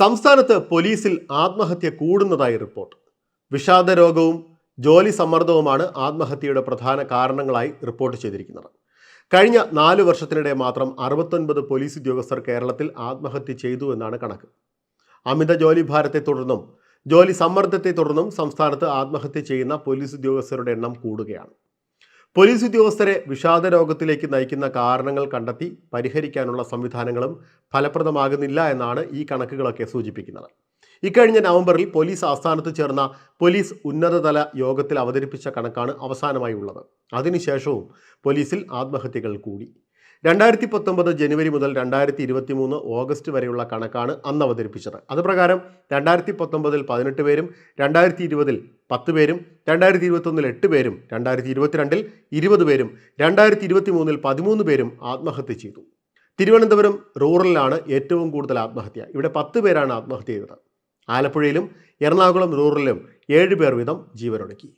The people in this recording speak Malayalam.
സംസ്ഥാനത്ത് പോലീസിൽ ആത്മഹത്യ കൂടുന്നതായി റിപ്പോർട്ട്. വിഷാദ രോഗവും ജോലി സമ്മർദ്ദവുമാണ് ആത്മഹത്യയുടെ പ്രധാന കാരണങ്ങളായി റിപ്പോർട്ട് ചെയ്തിരിക്കുന്നത്. കഴിഞ്ഞ നാല് വർഷത്തിനിടെ മാത്രം അറുപത്തൊൻപത് പോലീസ് ഉദ്യോഗസ്ഥർ കേരളത്തിൽ ആത്മഹത്യ ചെയ്തു എന്നാണ് കണക്ക്. അമിത ജോലി ഭാരത്തെ തുടർന്നും ജോലി സമ്മർദ്ദത്തെ തുടർന്നും സംസ്ഥാനത്ത് ആത്മഹത്യ ചെയ്യുന്ന പോലീസ് ഉദ്യോഗസ്ഥരുടെ എണ്ണം കൂടുകയാണ്. പോലീസ് ഉദ്യോഗസ്ഥരെ വിഷാദ രോഗത്തിലേക്ക് നയിക്കുന്ന കാരണങ്ങൾ കണ്ടെത്തി പരിഹരിക്കാനുള്ള സംവിധാനങ്ങളും ഫലപ്രദമാകുന്നില്ല എന്നാണ് ഈ കണക്കുകളൊക്കെ സൂചിപ്പിക്കുന്നത്. ഇക്കഴിഞ്ഞ നവംബറിൽ പോലീസ് ആസ്ഥാനത്ത് ചേർന്ന പോലീസ് ഉന്നതതല യോഗത്തിൽ അവതരിപ്പിച്ച കണക്കാണ് അവസാനമായി ഉള്ളത്. അതിനുശേഷവും പോലീസിൽ ആത്മഹത്യകൾ കൂടി. രണ്ടായിരത്തി പത്തൊമ്പത് ജനുവരി മുതൽ രണ്ടായിരത്തി ഇരുപത്തി മൂന്ന് ഓഗസ്റ്റ് വരെയുള്ള കണക്കാണ് അന്ന് അവതരിപ്പിച്ചത്. അതുപ്രകാരം രണ്ടായിരത്തി പത്തൊമ്പതിൽ പതിനെട്ട് പേരും രണ്ടായിരത്തി ഇരുപതിൽ പത്ത് പേരും രണ്ടായിരത്തി ഇരുപത്തൊന്നിൽ എട്ട് പേരും രണ്ടായിരത്തി ഇരുപത്തിരണ്ടിൽ ഇരുപത് പേരും രണ്ടായിരത്തി ഇരുപത്തി മൂന്നിൽ പതിമൂന്ന് പേരും ആത്മഹത്യ ചെയ്തു. തിരുവനന്തപുരം റൂറലിലാണ് ഏറ്റവും കൂടുതൽ ആത്മഹത്യ. ഇവിടെ പത്ത് പേരാണ് ആത്മഹത്യ ചെയ്തത്. ആലപ്പുഴയിലും എറണാകുളം റൂറലിലും ഏഴ് പേർ വീതം ജീവനൊടുക്കി.